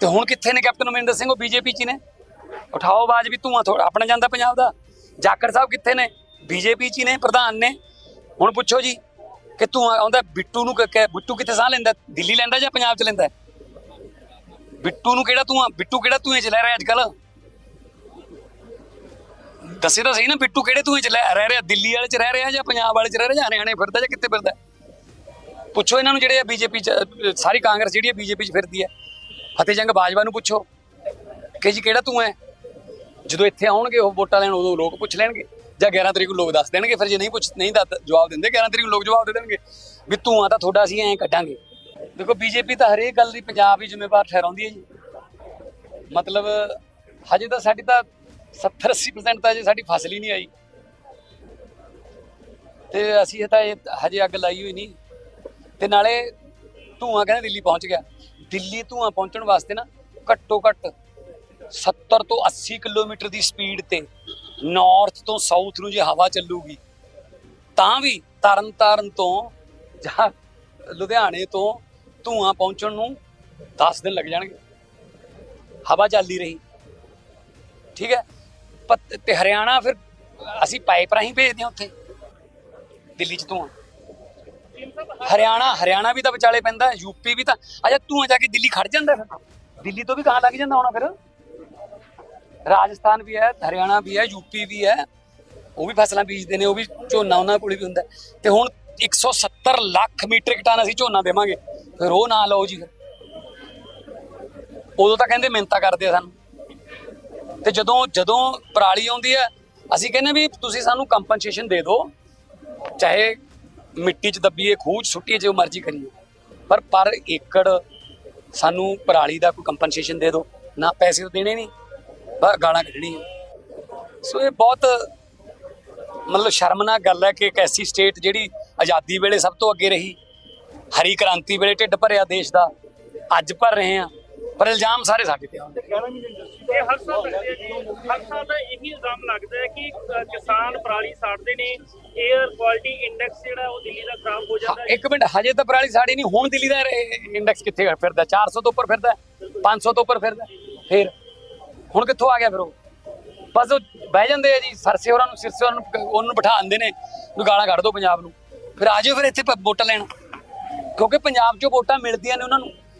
ਤੇ ਹੁਣ ਕਿੱਥੇ ਨੇ ਕੈਪਟਨ ਅਮਰਿੰਦਰ ਸਿੰਘ, ਉਹ ਬੀਜੇਪੀ ਚ ਨੇ। ਉਠਾਓ ਆਵਾਜ਼ ਵੀ ਧੂਆਂ ਥੋੜਾ ਆਪਣਾ ਜਾਂਦਾ ਪੰਜਾਬ ਦਾ। ਜਾਖੜ ਸਾਹਿਬ ਕਿੱਥੇ ਨੇ? ਬੀਜੇਪੀ ਚ ਹੀ ਨੇ, ਪ੍ਰਧਾਨ ਨੇ। ਹੁਣ ਪੁੱਛੋ ਜੀ, ਕਿ ਧੂਆਂ ਆਉਂਦਾ ਬਿੱਟੂ ਨੂੰ ਕ- ਬਿੱਟੂ ਕਿੱਥੇ ਸਾਹ ਲੈਂਦਾ ਦਿੱਲੀ ਲੈਂਦਾ ਜਾਂ ਪੰਜਾਬ ਚ ਲੈਂਦਾ ਬਿੱਟੂ ਨੂੰ ਕਿਹੜਾ ਧੂਆਂ, ਬਿੱਟੂ ਕਿਹੜਾ ਧੂਏ ਚ ਲੈ ਰਿਹਾ ਅੱਜ ਕੱਲ ਦੱਸੇ ਤਾਂ ਸਹੀ ਨਾ, ਬਿੱਟੂ ਕਿਹੜੇ ਧੂਏ ਚ ਲੈ, ਰਹਿ ਰਿਹਾ, ਦਿੱਲੀ ਵਾਲੇ ਚ ਰਹਿ ਰਿਹਾ ਜਾਂ ਪੰਜਾਬ ਵਾਲੇ ਚ ਰਹਿ ਰਿਹਾ ਜਾਂ ਹਰਿਆਣੇ ਫਿਰਦਾ ਜਾਂ ਕਿੱਥੇ ਫਿਰਦਾ ਪੁੱਛੋ ਇਹਨਾਂ ਨੂੰ ਜਿਹੜੇ ਆ ਬੀਜੇਪੀ ਚ ਸਾਰੀ ਕਾਂਗਰਸ ਜਿਹੜੀ ਹੈ ਬੀਜੇਪੀ ਚ ਫਿਰਦੀ ਹੈ। ਫਤਿਹ ਜੰਗ ਬਾਜਵਾ ਨੂੰ ਪੁੱਛੋ ਕਿ ਜੀ ਕਿਹੜਾ ਤੂੰ ਹੈ ਜਦੋਂ ਇੱਥੇ ਆਉਣਗੇ ਉਹ ਵੋਟਾਂ ਲੈਣ, ਉਦੋਂ ਲੋਕ ਪੁੱਛ ਲੈਣਗੇ। ਜਾਂ 11 ਤਰੀਕ ਨੂੰ ਲੋਕ ਦੱਸ ਦੇਣਗੇ, ਫਿਰ ਜੇ ਨਹੀਂ ਪੁੱਛ ਨਹੀਂ ਦੱਸ ਜਵਾਬ ਦਿੰਦੇ 11 ਤਰੀਕ ਨੂੰ ਲੋਕ ਜਵਾਬ ਦੇ ਦੇਣਗੇ ਵੀ ਤੂੰ ਆ ਤਾਂ ਤੁਹਾਡਾ ਅਸੀਂ ਐਂ ਕੱਢਾਂਗੇ। ਦੇਖੋ, ਬੀਜੇਪੀ ਤਾਂ ਹਰੇਕ ਗੱਲ ਦੀ ਪੰਜਾਬ ਹੀ ਜ਼ਿੰਮੇਵਾਰ ਠਹਿਰਾਉਂਦੀ ਹੈ ਜੀ। ਮਤਲਬ, ਹਜੇ ਤਾਂ ਸਾਡੀ ਤਾਂ 70 80% ਤਾਂ ਜੇ ਸਾਡੀ ਫਸਲ ਹੀ ਨਹੀਂ ਆਈ। ਤੇ ਅਸੀਂ ਤਾਂ ਇਹ ਹਜੇ ਅੱਗ ਲਾਈ ਹੋਈ ਨਹੀਂ। ਤੇ ਨਾਲੇ ਧੂਆਂ ਕਹਿੰਦੇ ਦਿੱਲੀ ਪਹੁੰਚ ਗਿਆ। ਦਿੱਲੀ ਧੂਆਂ ਪਹੁੰਚਣ ਵਾਸਤੇ ਨਾ ਘੱਟੋ ਘੱਟ 70 ਤੋਂ 80 ਕਿਲੋਮੀਟਰ ਦੀ ਸਪੀਡ ਤੇ ਨਾਰਥ ਤੋਂ ਸਾਊਥ ਨੂੰ ਜੇ ਹਵਾ ਚੱਲੂਗੀ, ਤਾਂ ਵੀ ਤਰਨ ਤਾਰਨ ਤੋਂ ਜਾਂ ਲੁਧਿਆਣੇ ਤੋਂ ਧੂਆਂ ਪਹੁੰਚਣ ਨੂੰ 10 ਦਿਨ ਲੱਗ ਜਾਣਗੇ। ਹਵਾ ਚੱਲਦੀ ਰਹੀ। ਠੀਕ ਹੈ? ਪਤ- ਤੇ ਹਰਿਆਣਾ ਫਿਰ ਅਸੀਂ ਪਾਈਪ ਰਾਹੀਂ ਭੇਜਦੇ ਹਾਂ ਉੱਥੇ। ਦਿੱਲੀ ਚ ਧੂਆਂ। ਹਰਿਆਣਾ ਹਰਿਆਣਾ ਵੀ ਤਾਂ ਵਿਚਾਲੇ ਪੈਂਦਾ ਯੂਪੀ ਵੀ ਤਾਂ ਅਜਾ ਧੂਆਂ ਜਾ ਕੇ ਦਿੱਲੀ ਖੜ ਜਾਂਦਾ ਫਿਰ। ਦਿੱਲੀ ਤੋਂ ਵੀ ਕਹਾਂ ਲੱਗ ਜਾਂਦਾ ਹੋਣਾ ਫਿਰ। ਰਾਜਸਥਾਨ ਵੀ ਹੈ, ਹਰਿਆਣਾ ਵੀ ਹੈ ਯੂਪੀ ਵੀ ਹੈ। ਉਹ ਵੀ ਫਸਲਾਂ ਬੀਜਦੇ ਨੇ, ਉਹ ਵੀ ਝੋਨਾ ਉਹਨਾਂ ਕੋਲ ਵੀ ਹੁੰਦਾ। ਤੇ ਹੁਣ 170 ਲੱਖ ਮੀਟ੍ਰਿਕ ਟਨ ਅਸੀਂ ਝੋਨਾ ਦੇਵਾਂਗੇ। ਫਿਰ ਉਹ ਨਾ ਲਓ ਜੀ ਫਿਰ। ਉਦੋਂ ਤਾਂ ਕਹਿੰਦੇ ਮਿਹਨਤਾਂ ਕਰਦੇ ਆ ਸਾਨੂੰ। ਤੇ ਜਦੋਂ ਜਦੋਂ ਪਰਾਲੀ ਆਉਂਦੀ ਹੈ, ਅਸੀਂ ਕਹਿੰਦੇ ਵੀ ਤੁਸੀਂ ਸਾਨੂੰ ਕੰਪਨਸੇਸ਼ਨ ਦੇ ਦਿਓ। ਚਾਹੇ ਮਿੱਟੀ 'ਚ ਦੱਬੀਏ, ਖੂਹ 'ਚ ਸੁੱਟੀਏ, ਜੋ ਮਰਜ਼ੀ ਕਰੀਏ। ਪਰ ਪਰ ਏਕੜ ਸਾਨੂੰ ਪਰਾਲੀ ਦਾ ਕੋਈ ਕੰਪਨਸੇਸ਼ਨ ਦੇ ਦਿਓ। ਨਾ ਪੈਸੇ ਤਾਂ ਦੇਣੇ ਨਹੀਂ, ਬਸ ਗਾਲਾਂ ਕੱਢਣੀਆਂ। ਸੋ ਇਹ ਬਹੁਤ ਮਤਲਬ ਸ਼ਰਮਨਾਕ ਗੱਲ ਹੈ ਕਿ ਇੱਕ ਐਸੀ ਸਟੇਟ ਜਿਹੜੀ ਆਜ਼ਾਦੀ ਵੇਲੇ ਸਭ ਤੋਂ ਅੱਗੇ ਰਹੀ, ਹਰੀ ਕ੍ਰਾਂਤੀ ਵੇਲੇ ਢਿੱਡ ਭਰਿਆ ਦੇਸ਼ ਦਾ, ਅੱਜ ਭਰ ਰਹੇ ਆ ਪਰ ਇਲਜ਼ਾਮ ਸਾਰੇ ਸਾਡੇ ਤੇ ਆਉਂਦੇ। ਇਹ ਹਰ ਸਾਲ ਲੱਗਦੇ ਜੀ। ਹਰ ਸਾਲ ਦਾ ਇਹੀ ਇਲਜ਼ਾਮ ਲੱਗਦਾ ਹੈ ਕਿ ਕਿਸਾਨ ਪਰਾਲੀ ਸਾੜਦੇ ਨੇ। 에ਅਰ ਕੁਆਲਿਟੀ ਇੰਡੈਕਸ ਜਿਹੜਾ ਉਹ ਦਿੱਲੀ ਦਾ ਖਰਾਬ ਹੋ ਜਾਂਦਾ ਹੈ। ਇੱਕ ਮਿੰਟ ਹਜੇ ਤਾਂ ਪਰਾਲੀ ਸਾਡੀ ਨਹੀਂ ਹੁਣ ਦਿੱਲੀ ਦਾ ਇੰਡੈਕਸ ਕਿੱਥੇ ਫਿਰਦਾ? 400 ਤੋਂ ਉੱਪਰ ਫਿਰਦਾ 500 ਤੋਂ ਉੱਪਰ ਫਿਰਦਾ। ਫਿਰ ਹੁਣ ਕਿੱਥੋਂ ਆ ਗਿਆ ਫਿਰ ਉਹ? ਬਸ ਉਹ ਬਹਿ ਜਾਂਦੇ ਆ ਜੀ ਸਰਸੇ ਹੋਰਾਂ ਨੂੰ ਸਿਰਸੇ ਹੋਰਾਂ ਨੂੰ ਉਹਨੂੰ ਬਿਠਾ ਦਿੰਦੇ ਨੇ ਵੀ ਗਾਲਾਂ ਕੱਢ ਦੋ ਪੰਜਾਬ ਨੂੰ। ਫਿਰ ਆ ਜਾਓ ਫਿਰ ਇੱਥੇ ਵੋਟਾਂ ਲੈਣ। ਕਿਉਂਕਿ ਪੰਜਾਬ 'ਚੋਂ ਵੋਟਾਂ ਮਿਲਦੀਆਂ ਨੇ ਉਹਨਾਂ ਨੂੰ।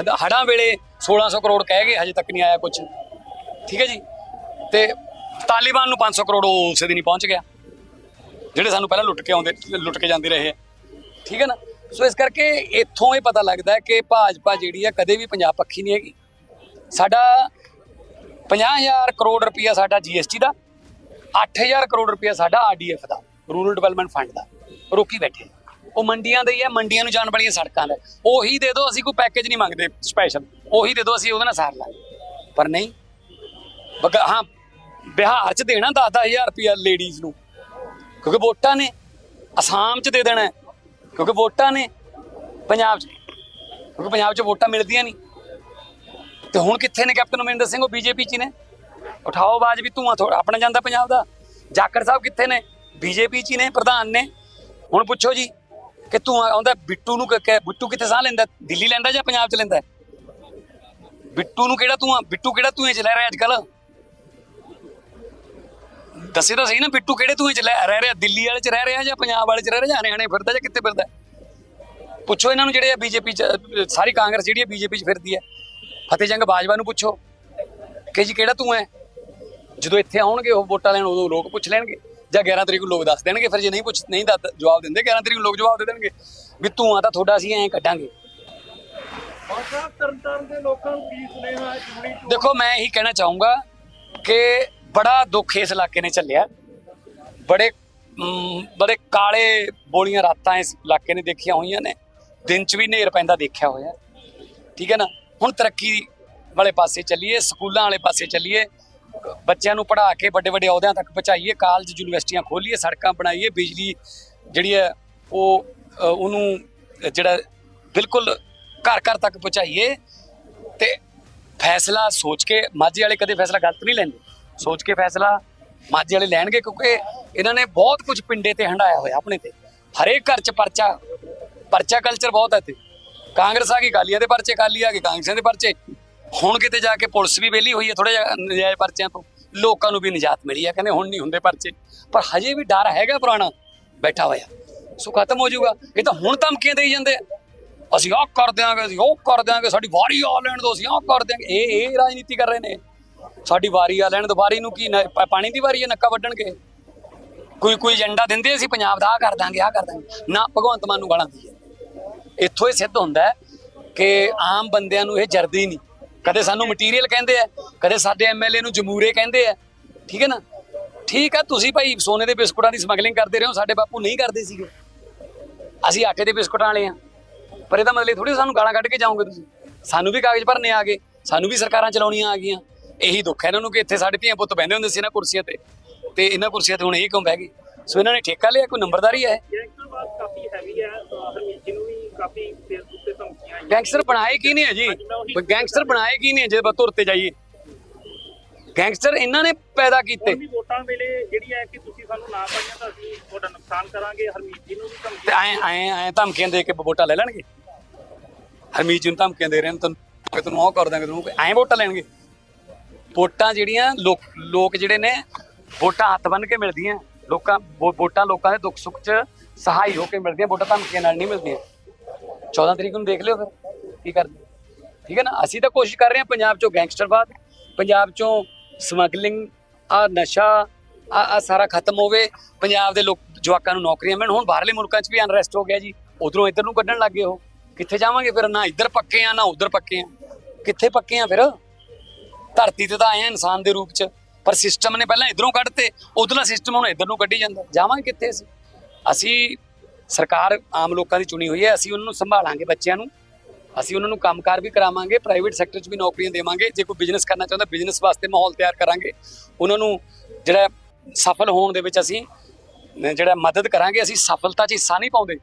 ਹੜ- ਹੜ੍ਹਾਂ ਵੇਲੇ 1600 ਕਰੋੜ ਕਹਿ ਗਏ, ਹਜੇ ਤੱਕ ਨਹੀਂ ਆਇਆ ਕੁਝ ਠੀਕ ਹੈ ਜੀ? ਤੇ ਤਾਲਿਬਾਨ ਨੂੰ 500 ਕਰੋੜ ਉਹ ਉਸੇ ਦਿਨ ਹੀ ਪਹੁੰਚ ਗਿਆ। ਜਿਹੜੇ ਸਾਨੂੰ ਪਹਿਲਾਂ ਲੁੱਟ ਕੇ ਆਉਂਦੇ, ਲੁੱਟ ਕੇ ਜਾਂਦੇ ਰਹੇ। ਆ ਠੀਕ ਹੈ ਨਾ? ਸੋ ਇਸ ਕਰਕੇ ਇੱਥੋਂ ਇਹ ਪਤਾ ਲੱਗਦਾ ਕਿ ਭਾਜਪਾ ਜਿਹੜੀ ਹੈ ਕਦੇ ਵੀ ਪੰਜਾਬ ਪੱਖੀ ਨਹੀਂ ਹੈਗੀ। ਸਾਡਾ 50000 ਕਰੋੜ ਰੁਪਇਆ ਸਾਡਾ ਜੀਐਸਟੀ ਦਾ 8000 ਕਰੋੜ ਰੁਪਇਆ ਸਾਡਾ ਆਰਡੀਐਫ ਦਾ ਰੂਰਲ ਡਿਵੈਲਪਮੈਂਟ ਫੰਡ ਦਾ। ਰੋਕੀ ਬੈਠੇ। ਉਹ ਮੰਡੀਆਂ ਦੇ ਹੀ ਹੈ ਮੰਡੀਆਂ ਨੂੰ ਜਾਣ ਵਾਲੀਆਂ ਸੜਕਾਂ ਦਾ ਉਹੀ ਦੇ ਦਿਓ, ਅਸੀਂ ਕੋਈ ਪੈਕੇਜ ਨਹੀਂ ਮੰਗਦੇ ਸਪੈਸ਼ਲ ਉਹੀ ਦੇ ਦਿਓ, ਅਸੀਂ ਉਹਦੇ ਨਾਲ ਸਾਰ ਲਾਂਗੇ। ਪਰ ਨਹੀਂ। ਬਗਾ, ਹਾਂ, ਬਿਹਾਰ ਚ ਦੇਣਾ 10-10000 ਰੁਪਇਆ ਲੇਡੀਜ਼ ਨੂੰ। ਕਿਉਂਕਿ ਵੋਟਾਂ ਨੇ, ਅਸਾਮ ਚ ਦੇ ਦੇਣਾ ਕਿਉਂਕਿ ਵੋਟਾਂ ਨੇ, ਪੰਜਾਬ ਚ। ਕਿਉਂਕਿ ਪੰਜਾਬ ਚ ਵੋਟਾਂ ਮਿਲਦੀਆਂ ਨਹੀਂ। ਤੇ ਹੁਣ ਕਿੱਥੇ ਨੇ ਕੈਪਟਨ ਅਮਰਿੰਦਰ ਸਿੰਘ, ਉਹ ਬੀਜੇਪੀ ਚ ਹੀ ਨੇ। ਉਠਾਓ ਆਵਾਜ਼ ਵੀ ਧੂਆਂ ਥੋੜਾ ਆਪਣਾ ਜਾਂਦਾ ਪੰਜਾਬ ਦਾ। ਜਾਖੜ ਸਾਹਿਬ ਕਿੱਥੇ ਨੇ? ਬੀਜੇਪੀ ਚ ਹੀ ਨੇ, ਪ੍ਰਧਾਨ ਨੇ। ਹੁਣ ਪੁੱਛੋ ਜੀ ਕਿ ਧੂਆਂ ਆਉਂਦਾ, ਬਿੱਟੂ ਨੂੰ ਕ- ਬਿੱਟੂ ਕਿੱਥੇ ਸਾਹ ਲੈਂਦਾ? ਦਿੱਲੀ ਲੈਂਦਾ ਜਾਂ ਪੰਜਾਬ ਚ ਲੈਂਦਾ? ਬਿੱਟੂ ਨੂੰ ਕਿਹੜਾ ਧੂਆਂ ਬਿੱਟੂ ਕਿਹੜਾ ਧੂਏ ਚ ਲੈ ਰਿਹਾ ਅੱਜ ਕੱਲ ਦੱਸੇ ਤਾਂ ਸਹੀ ਨਾ, ਬਿੱਟੂ ਕਿਹੜੇ ਧੂਏ ਚ ਰਹਿ ਰਿਹਾ? ਦਿੱਲੀ ਵਾਲੇ ਚ ਰਹਿ ਰਿਹਾ ਜਾਂ ਪੰਜਾਬ ਵਾਲੇ ਚ ਰਹਿ ਰਿਹਾ ਜਾਂ ਹਰਿਆਣੇ ਫਿਰਦਾ ਜਾਂ ਕਿੱਥੇ ਫਿਰਦਾ? ਪੁੱਛੋ ਇਹਨਾਂ ਨੂੰ ਜਿਹੜੇ ਆ ਬੀਜੇਪੀ ਚ, ਸਾਰੀ ਕਾਂਗਰਸ ਜਿਹੜੀ ਹੈ ਬੀਜੇਪੀ ਚ ਫਿਰਦੀ ਹੈ ਫਤਿਹ ਜੰਗ ਬਾਜਵਾ ਨੂੰ ਪੁੱਛੋ ਕਿ ਜੀ ਕਿਹੜਾ ਤੂੰ ਹੈ ਜਦੋਂ ਇੱਥੇ ਆਉਣਗੇ ਉਹ ਵੋਟਾਂ ਲੈਣ, ਉਦੋਂ ਲੋਕ ਪੁੱਛ ਲੈਣਗੇ। ਜਾਂ 11 ਤਰੀਕ ਨੂੰ ਲੋਕ ਦੱਸ ਦੇਣਗੇ ਫਿਰ ਜੇ ਨਹੀਂ ਪੁੱਛ ਨਹੀਂ ਦੱਸ ਜਵਾਬ ਦਿੰਦੇ 11 ਤਰੀਕ ਨੂੰ ਲੋਕ ਜਵਾਬ ਦੇ ਦੇਣਗੇ ਵੀ ਤੂੰ ਆ ਤਾਂ ਤੁਹਾਡਾ ਅਸੀਂ ਐਂ ਕੱਢਾਂਗੇ। ਦੇਖੋ ਮੈਂ ਇਹੀ ਕਹਿਣਾ ਚਾਹੂੰਗਾ ਕਿ ਬੜਾ ਦੁੱਖ ਇਸ ਇਲਾਕੇ ਨੇ ਚੱਲਿਆ ਬੜੇ ਬੜੇ ਕਾਲੇ ਬੋਲੀਆਂ ਰਾਤਾਂ ਇਸ ਇਲਾਕੇ ਨੇ ਦੇਖੀਆਂ ਹੋਈਆਂ ਨੇ। ਦਿਨ ਚ ਵੀ ਹਨੇਰ ਪੈਂਦਾ ਦੇਖਿਆ ਹੋਇਆ। ਠੀਕ ਹੈ ਨਾ? ਹੁਣ ਤਰੱਕੀ ਵਾਲੇ ਪਾਸੇ ਚੱਲੀਏ ਸਕੂਲਾਂ ਵਾਲੇ ਪਾਸੇ ਚੱਲੀਏ। ਬੱਚਿਆਂ ਨੂੰ ਪੜ੍ਹਾ ਕੇ ਵੱਡੇ ਵੱਡੇ ਅਹੁਦਿਆਂ ਤੱਕ ਪਹੁੰਚਾਈਏ, ਕਾਲਜ, ਯੂਨੀਵਰਸਿਟੀਆਂ ਖੋਲੀਏ, ਸੜਕਾਂ ਬਣਾਈਏ, ਬਿਜਲੀ ਜਿਹੜੀ ਹੈ ਉਹ ਉਹਨੂੰ ਜਿਹੜਾ ਬਿਲਕੁਲ ਘਰ ਘਰ ਤੱਕ ਪਹੁੰਚਾਈਏ ਤੇ ਫੈਸਲਾ ਸੋਚ ਕੇ ਮਾਝੇ ਵਾਲੇ ਕਦੇ ਫੈਸਲਾ ਗਲਤ ਨਹੀਂ ਲੈਂਦੇ। ਸੋਚ ਕੇ ਫੈਸਲਾ ਮਾਝੇ ਵਾਲੇ ਲੈਣਗੇ ਕਿਉਂਕਿ ਇਹਨਾਂ ਨੇ ਬਹੁਤ ਕੁਝ ਪਿੰਡੇ ਤੇ ਹੰਡਾਇਆ ਹੋਇਆ ਆਪਣੇ ਤੇ। ਹਰੇਕ ਘਰ 'ਚ ਪਰਚਾ ਪਰਚਾ ਕਲਚਰ ਬਹੁਤ ਹੈ ਤੇ ਕਾਂਗਰਸ ਆ ਗਈ ਗਾਲੀਆਂ ਦੇ ਪਰਚੇ ਕਾਲੀ ਆ ਗਏ ਕਾਂਗਰਸਾਂ ਦੇ ਪਰਚੇ। ਹੁਣ ਕਿਤੇ ਜਾ ਕੇ ਪੁਲਿਸ ਵੀ ਵਿਹਲੀ ਹੋਈ ਹੈ ਥੋੜਾ ਜਿਹਾ ਨਜਾਇਜ਼ ਪਰਚਿਆਂ ਤੋਂ, ਲੋਕਾਂ ਨੂੰ ਵੀ ਨਿਜਾਤ ਮਿਲੀ ਹੈ, ਕਹਿੰਦੇ ਹੁਣ ਨਹੀਂ ਹੁੰਦੇ ਪਰਚੇ। ਪਰ ਹਜੇ ਵੀ ਡਰ ਹੈਗਾ ਪੁਰਾਣਾ, ਬੈਠਾ ਹੋਇਆ। ਸੋ ਖਤਮ ਹੋ ਜਾਊਗਾ। ਇਹ ਤਾਂ ਹੁਣ ਧਮਕੀਆਂ ਦੇਈ ਜਾਂਦੇ ਆ। ਅਸੀਂ ਆਹ ਕਰ ਦਿਆਂਗੇ, ਅਸੀਂ ਉਹ ਕਰ ਦਿਆਂਗੇ, ਸਾਡੀ ਵਾਰੀ ਆ ਲੈਣ ਦੋ ਅਸੀਂ ਆਹ ਕਰ ਦਿਆਂਗੇ। ਇਹ ਇਹ ਰਾਜਨੀਤੀ ਕਰ ਰਹੇ ਨੇ। ਸਾਡੀ ਵਾਰੀ ਆ ਲੈਣ ਦੋ ਵਾਰੀ ਨੂੰ ਕੀ ਪਾਣੀ ਦੀ ਵਾਰੀ ਹੈ ਨੱਕਾ ਵੱਢਣਗੇ। ਕੋਈ ਕੋਈ ਏਜੰਡਾ ਦਿੰਦੇ ਅਸੀਂ ਪੰਜਾਬ ਦਾ ਆ ਕਰ ਦਾਂਗੇ ਆ ਕਰ ਦਾਂਗੇ ਨਾ ਭਗਵੰਤ ਮਾਨ ਨੂੰ ਗਾਲਾਂ ਦੀ ਹੈ ਇੱਥੋਂ ਇਹ ਸਿੱਧ ਹੁੰਦਾ ਕਿ ਆਮ ਬੰਦਿਆਂ ਨੂੰ ਇਹ ਜਰਦੀ ਨਹੀਂ। ਕਦੇ ਸਾਨੂੰ ਮਟੀਰੀਅਲ ਕਹਿੰਦੇ ਆ, ਕਦੇ ਸਾਡੇ ਐਮਐਲਏ ਨੂੰ ਜਮੂਰੇ ਕਹਿੰਦੇ ਆ। ਠੀਕ ਹੈ ਨਾ? ਠੀਕ ਆ, ਤੁਸੀਂ ਭਾਈ ਸੋਨੇ ਦੇ ਬਿਸਕੁਟਾਂ ਦੀ ਸਮਗਲਿੰਗ ਕਰਦੇ ਰਹੇ ਹੋ, ਸਾਡੇ ਬਾਪੂ ਨਹੀਂ ਕਰਦੇ ਸੀਗੇ। ਅਸੀਂ ਆਟੇ ਦੇ ਬਿਸਕੁਟਾਂ ਵਾਲੇ ਆ। ਪਰ ਇਹਦਾ ਮਤਲਬ ਥੋੜੀ ਸਾਨੂੰ ਗਾਲਾਂ ਕੱਢ ਕੇ ਜਾਓਗੇ ਤੁਸੀਂ। ਸਾਨੂੰ ਵੀ ਕਾਗਜ਼ ਭਰਨੇ ਆ ਗਏ, ਸਾਨੂੰ ਵੀ ਸਰਕਾਰਾਂ ਚਲਾਉਣੀਆਂ ਆ ਗਈਆਂ। ਇਹੀ ਦੁੱਖ ਹੈ ਇਹਨਾਂ ਨੂੰ ਕਿ ਇੱਥੇ ਸਾਡੇ ਧੀਆਂ ਪੁੱਤ ਬਹਿੰਦੇ ਹੁੰਦੇ ਸੀ ਇਹਨਾਂ ਕੁਰਸੀਆਂ ਤੇ। ਤੇ ਇਹਨਾਂ ਕੁਰਸੀਆਂ ਤੇ ਹੁਣ ਇਹ ਕਿਉਂ ਬਹਿ ਗਏ? ਸੋ ਇਹਨਾਂ ਨੇ ਠੇਕਾ ਲਿਆ, ਕੋਈ ਨੰਬਰਦਾਰੀ ਹੈ ਗੈਂਗਸਟਰਵਾਦ ਕਾਫੀ ਹੈਵੀ ਹੈ ਹਰਮੀਤ ਜੀ ਨੂੰ ਵੀ ਕਾਫੀ ਫੇਸਬੁੱਕ ਤੇ ਧਮਕੀਆਂ ਆਈਆਂ। ਗੈਂਗਸਟਰ ਬਣਾਏ ਕੀ ਹੈ ਜੀ ਗੈਂਗਸਟਰ ਬਣਾਏ ਕੀ ਨਹੀਂ ਹੈ ਜੇ ਬਤੁਰ ਤੇ ਜਾਈਏ। ਗੈਂਗਸਟਰ ਇਹਨਾਂ ਨੇ ਪੈਦਾ ਕੀਤੇ। ਵੀ ਵੋਟਾਂ ਵੇਲੇ ਜਿਹੜੀ ਹੈ ਕਿ ਤੁਸੀਂ ਸਾਨੂੰ ਨਾ ਪਾਈਆਂ ਤਾਂ ਅਸੀਂ ਤੁਹਾਡਾ ਨੁਕਸਾਨ ਕਰਾਂਗੇ। ਹਰਮੀਤ ਜੀ ਨੂੰ ਵੀ ਤੇ ਧਮਕੀ ਐ ਐ ਐ ਧਮਕੀਆਂ ਦੇ ਕੇ ਵੋਟਾਂ ਲੈ ਲੈਣਗੇ? ਹਰਮੀਤ ਜੀ ਨੂੰ ਧਮਕੀਆਂ ਦੇ ਰਹੇ ਨੇ ਤੈਨੂੰ ਕਿ ਤੈਨੂੰ ਉਹ ਕਰ ਦਾਂਗੇ ਤੈਨੂੰ ਐ ਵੋਟਾਂ ਲੈਣਗੇ? ਵੋਟਾਂ ਜਿਹੜੀਆਂ ਲੋਕ ਲੋਕ ਜਿਹੜੇ ਨੇ ਵੋਟਾਂ ਹੱਥ ਬੰਨ ਕੇ ਮਿਲਦੀਆਂ। ਲੋਕਾਂ ਵੋਟਾਂ ਲੋਕਾਂ ਦੇ ਦੁੱਖ ਸੁੱਖ 'ਚ ਸਹਾਈ ਹੋ ਕੇ ਮਿਲਦੀਆਂ। ਵੋਟਾਂ ਧਮਕੀਆਂ ਨਾਲ ਨਹੀਂ ਮਿਲਦੀਆਂ। 14 ਤਰੀਕ ਨੂੰ ਦੇਖ ਲਿਓ ਫਿਰ ਕੀ ਕਰਦੇ। ਠੀਕ ਹੈ ਨਾ? ਅਸੀਂ ਤਾਂ ਕੋਸ਼ਿਸ਼ ਕਰ ਰਹੇ ਹਾਂ ਪੰਜਾਬ 'ਚੋਂ ਗੈਂਗਸਟਰਵਾਦ ਪੰਜਾਬ 'ਚੋਂ ਸਮਗਲਿੰਗ, ਆ ਨਸ਼ਾ, ਆ ਆ ਸਾਰਾ ਖਤਮ ਹੋਵੇ, ਪੰਜਾਬ ਦੇ ਲੋਕ, ਜਵਾਕਾਂ ਨੂੰ ਨੌਕਰੀਆਂ ਮਿਲਣ। ਹੁਣ ਬਾਹਰਲੇ ਮੁਲਕਾਂ 'ਚ ਵੀ ਅਨਰੈਸਟ ਹੋ ਗਿਆ ਜੀ। ਉਧਰੋਂ ਇੱਧਰ ਨੂੰ ਕੱਢਣ ਲੱਗੇ ਉਹ। ਕਿੱਥੇ ਜਾਵਾਂਗੇ ਫਿਰ? ਨਾ ਇੱਧਰ ਪੱਕੇ ਆ, ਨਾ ਉਧਰ ਪੱਕੇ ਆ। ਕਿੱਥੇ ਪੱਕੇ ਆ ਫਿਰ? ਧਰਤੀ ਤੇ ਤਾਂ ਆਏ ਆ ਇਨਸਾਨ ਦੇ ਰੂਪ 'ਚ। ਪਰ ਸਿਸਟਮ ਨੇ ਪਹਿਲਾਂ ਇਧਰੋਂ ਕੱਢਤੇ, ਉਧਰਲਾ ਸਿਸਟਮ ਹੁਣ ਇਧਰ ਨੂੰ ਕੱਢੀ ਜਾਂਦਾ। ਜਾਵਾਂਗੇ ਕਿੱਥੇ ਅਸੀਂ? ਅਸੀਂ ਸਰਕਾਰ ਆਮ ਲੋਕਾਂ ਦੀ ਚੁਣੀ ਹੋਈ ਹੈ, ਅਸੀਂ ਉਹਨਾਂ ਨੂੰ ਸੰਭਾਲਾਂਗੇ ਬੱਚਿਆਂ ਨੂੰ। ਅਸੀਂ ਉਹਨਾਂ ਨੂੰ ਕੰਮਕਾਰ ਵੀ ਕਰਾਵਾਂਗੇ ਪ੍ਰਾਈਵੇਟ ਸੈਕਟਰ 'ਚ ਵੀ ਨੌਕਰੀਆਂ ਦੇਵਾਂਗੇ। ਜੇ ਕੋਈ ਬਿਜ਼ਨਸ ਕਰਨਾ ਚਾਹੁੰਦਾ ਬਿਜ਼ਨਸ ਵਾਸਤੇ ਮਾਹੌਲ ਤਿਆਰ ਕਰਾਂਗੇ। ਉਹਨਾਂ ਨੂੰ ਜਿਹੜਾ ਸਫਲ ਹੋਣ ਦੇ ਵਿੱਚ ਅਸੀਂ ਜਿਹੜਾ ਮਦਦ ਕਰਾਂਗੇ, ਅਸੀਂ ਸਫਲਤਾ 'ਚ ਹਿੱਸਾ ਨਹੀਂ ਪਾਉਂਦੇ।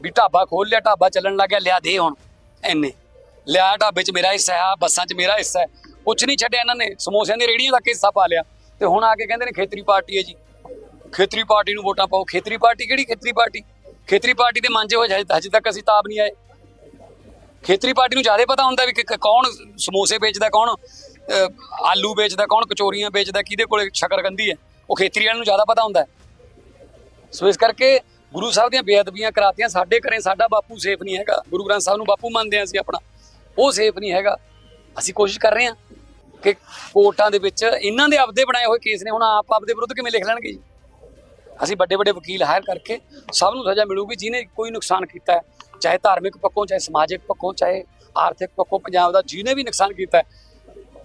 ਵੀ ਢਾਬਾ ਖੋਲ ਲਿਆ, ਢਾਬਾ ਚੱਲਣ ਲੱਗ ਗਿਆ, ਲਿਆ ਦੇ ਹੁਣ ਐਨੇ ਲਿਆ ਢਾਬੇ 'ਚ ਮੇਰਾ ਹਿੱਸਾ ਆ, ਬੱਸਾਂ 'ਚ ਮੇਰਾ ਹਿੱਸਾ ਹੈ ਕੁਛ ਨਹੀਂ ਛੱਡਿਆ ਇਹਨਾਂ ਨੇ, ਸਮੋਸਿਆਂ ਦੀ ਰੇੜੀਆਂ ਤੱਕ ਹਿੱਸਾ ਪਾ ਲਿਆ। ਤੇ ਹੁਣ ਆ ਕੇ ਕਹਿੰਦੇ ਨੇ ਖੇਤਰੀ ਪਾਰਟੀ ਹੈ ਜੀ। ਖੇਤਰੀ ਪਾਰਟੀ ਨੂੰ ਵੋਟਾਂ ਪਾਓ। ਖੇਤਰੀ ਪਾਰਟੀ ਕਿਹੜੀ? ਖੇਤਰੀ ਪਾਰਟੀ। ਖੇਤਰੀ ਪਾਰਟੀ ਦੇ ਮਨ ਹੋਏ ਹੋ ਹਜੇ ਤੱਕ ਅਸੀਂ ਤਾਬ ਨਹੀਂ ਆਏ। ਖੇਤਰੀ ਪਾਰਟੀ ਨੂੰ ਜ਼ਿਆਦਾ ਪਤਾ ਹੁੰਦਾ ਵੀ ਕਿ- ਕੌਣ ਸਮੋਸੇ ਵੇਚਦਾ, ਕੌਣ ਆਲੂ ਵੇਚਦਾ, ਕੌਣ ਕਚੋਰੀਆਂ ਵੇਚਦਾ, ਕਿਹਦੇ ਕੋਲੇ ਸ਼ਕਰਕੰਦੀ ਹੈ। ਉਹ ਖੇਤਰੀ ਵਾਲਿਆਂ ਨੂੰ ਜ਼ਿਆਦਾ ਪਤਾ ਹੁੰਦਾ ਸੋ ਇਸ ਕਰਕੇ ਗੁਰੂ ਸਾਹਿਬ ਦੀਆਂ ਬੇਅਦਬੀਆਂ ਕਰਾਤੀਆਂ, ਸਾਡੇ ਘਰੇ ਸਾਡਾ ਬਾਪੂ ਸੇਫ ਨਹੀਂ ਹੈਗਾ। ਗੁਰੂ ਗ੍ਰੰਥ ਸਾਹਿਬ ਨੂੰ ਬਾਪੂ ਮੰਨਦੇ ਹਾਂ ਅਸੀਂ ਆਪਣਾ। ਉਹ ਸੇਫ ਨਹੀਂ ਹੈਗਾ। ਅਸੀਂ ਕੋਸ਼ਿਸ਼ ਕਰ ਰਹੇ ਹਾਂ ਕਿ ਕੋਰਟਾਂ ਦੇ ਵਿੱਚ ਇਹਨਾਂ ਦੇ ਆਪਦੇ ਬਣਾਏ ਹੋਏ ਕੇਸ ਨੇ, ਹੁਣ ਆਪ ਆਪਦੇ ਵਿਰੁੱਧ ਕਿਵੇਂ ਲਿਖ ਲੈਣਗੇ ਜੀ? ਅਸੀਂ ਵੱਡੇ ਵੱਡੇ ਵਕੀਲ ਹਾਇਰ ਕਰਕੇ ਸਭ ਨੂੰ ਸਜ਼ਾ ਮਿਲੂਗੀ ਜਿਹਨੇ ਕੋਈ ਨੁਕਸਾਨ ਕੀਤਾ ਹੈ ਚਾਹੇ ਧਾਰਮਿਕ ਪੱਖੋਂ ਚਾਹੇ ਸਮਾਜਿਕ ਪੱਖੋਂ ਚਾਹੇ ਆਰਥਿਕ ਪੱਖੋਂ ਪੰਜਾਬ ਦਾ ਜਿਹਨੇ ਵੀ ਨੁਕਸਾਨ ਕੀਤਾ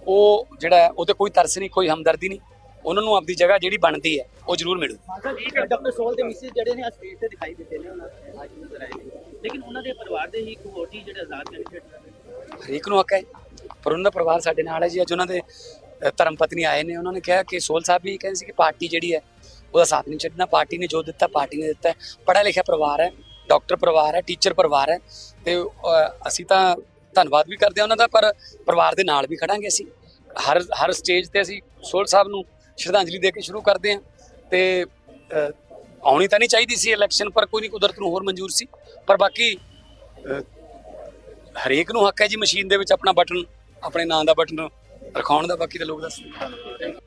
ਉਹ ਜਿਹੜਾ ਉਹਤੇ ਕੋਈ ਤਰਸ ਨਹੀਂ ਕੋਈ ਹਮਦਰਦੀ ਨਹੀਂ ਉਹਨਾਂ ਨੂੰ ਆਪਦੀ ਜਗ੍ਹਾ ਜਿਹੜੀ ਬਣਦੀ ਹੈ ਉਹ ਜ਼ਰੂਰ ਮਿਲੂ ਡਾਕਟਰ ਸੋਲ ਦੇ ਮਿਸਿਸ ਜਿਹੜੇ ਨੇ ਸਟੇਜ ਤੇ ਦਿਖਾਈ ਦਿੱਤੇ ਨੇ ਉਹਨਾਂ ਅੱਜ ਨਜ਼ਰ ਆਏ ਨੇ। ਲੇਕਿਨ ਉਹਨਾਂ ਦੇ ਪਰਿਵਾਰ ਦੇ ਹੀ ਇੱਕ ਹੋਰ ਜੀ ਜਿਹੜੇ ਆਜ਼ਾਦ ਕੈਂਡੀਡੇਟ ਹਰੇਕ ਨੂੰ ਹੱਕ ਹੈ ਪਰ ਉਹਨਾਂ ਦਾ ਪਰਿਵਾਰ ਸਾਡੇ ਨਾਲ ਹੈ ਜੀ ਅੱਜ ਉਹਨਾਂ ਦੇ ਧਰਮ ਪਤਨੀ ਆਏ ਨੇ ਉਹਨਾਂ ਨੇ ਕਿਹਾ ਕਿ ਸੋਲ ਸਾਹਿਬ ਵੀ ਕਹਿੰਦੇ ਸੀ ਕਿ ਪਾਰਟੀ ਜਿਹੜੀ ਹੈ ਉਹਦਾ ਸਾਥ ਨਹੀਂ ਛੱਡਣਾ, ਪਾਰਟੀ ਨੇ ਜੋ ਦਿੱਤਾ, ਪਾਰਟੀ ਨੇ ਦਿੱਤਾ ਪੜ੍ਹਿਆ ਲਿਖਿਆ ਪਰਿਵਾਰ ਹੈ, ਡਾਕਟਰ ਪਰਿਵਾਰ ਹੈ, ਟੀਚਰ ਪਰਿਵਾਰ ਹੈ ਤੇ ਅਸੀਂ ਤਾਂ ਧੰਨਵਾਦ ਵੀ ਕਰਦੇ ਹਾਂ ਉਹਨਾਂ ਦਾ, ਪਰ ਪਰਿਵਾਰ ਦੇ ਨਾਲ ਵੀ ਖੜਾਂਗੇ ਅਸੀਂ। ਹਰ ਹਰ ਸਟੇਜ ਤੇ ਅਸੀਂ ਸੋਲ ਸਾਹਿਬ ਨੂੰ ਸ਼ਰਧਾਂਜਲੀ ਦੇ ਕੇ ਸ਼ੁਰੂ ਕਰਦੇ ਹਾਂ ਤੇ ਆਉਣੀ ਤਾਂ ਨਹੀਂ ਚਾਹੀਦੀ ਸੀ ਇਲੈਕਸ਼ਨ ਪਰ ਕੋਈ ਨਹੀਂ, ਕੁਦਰਤ ਨੂੰ ਹੋਰ ਮਨਜ਼ੂਰ ਸੀ। ਪਰ ਬਾਕੀ ਹਰੇਕ ਨੂੰ ਹੱਕ ਹੈ ਜੀ ਮਸ਼ੀਨ ਦੇ ਵਿੱਚ ਆਪਣਾ ਬਟਨ, ਆਪਣੇ ਨਾਂ ਦਾ ਬਟਨ ਰਖਾਉਣ ਦਾ, ਬਾਕੀ ਤਾਂ ਲੋਕ ਦੱਸਦੇ